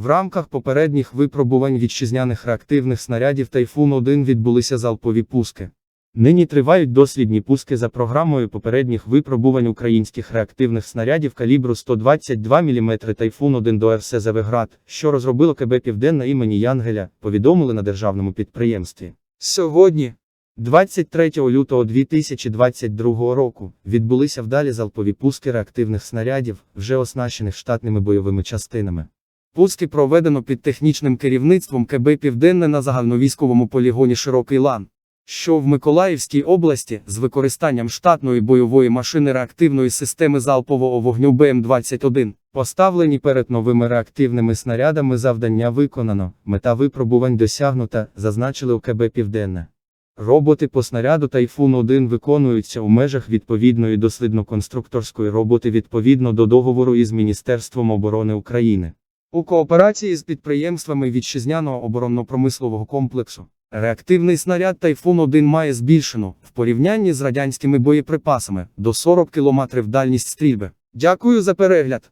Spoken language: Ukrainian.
В рамках попередніх випробувань вітчизняних реактивних снарядів Тайфун-1 відбулися залпові пуски. Нині тривають дослідні пуски за програмою попередніх випробувань українських реактивних снарядів калібру 122 мм Тайфун-1 до РСЗВ «Град», що розробило КБ Південна імені Янгеля, повідомили на державному підприємстві. Сьогодні, 23 лютого 2022 року, відбулися вдалі залпові пуски реактивних снарядів, вже оснащених штатними бойовими частинами. Пуски проведено під технічним керівництвом КБ Південне на загальновійськовому полігоні Широкий Лан, що в Миколаївській області з використанням штатної бойової машини реактивної системи залпового вогню БМ-21, поставлені перед новими реактивними снарядами завдання виконано, мета випробувань досягнута, зазначили у КБ Південне. Роботи по снаряду Тайфун-1 виконуються у межах відповідної дослідно-конструкторської роботи відповідно до договору із Міністерством оборони України. У кооперації з підприємствами вітчизняного оборонно-промислового комплексу. Реактивний снаряд Тайфун-1 має збільшену, в порівнянні з радянськими боєприпасами, до 40 км дальність стрільби. Дякую за перегляд.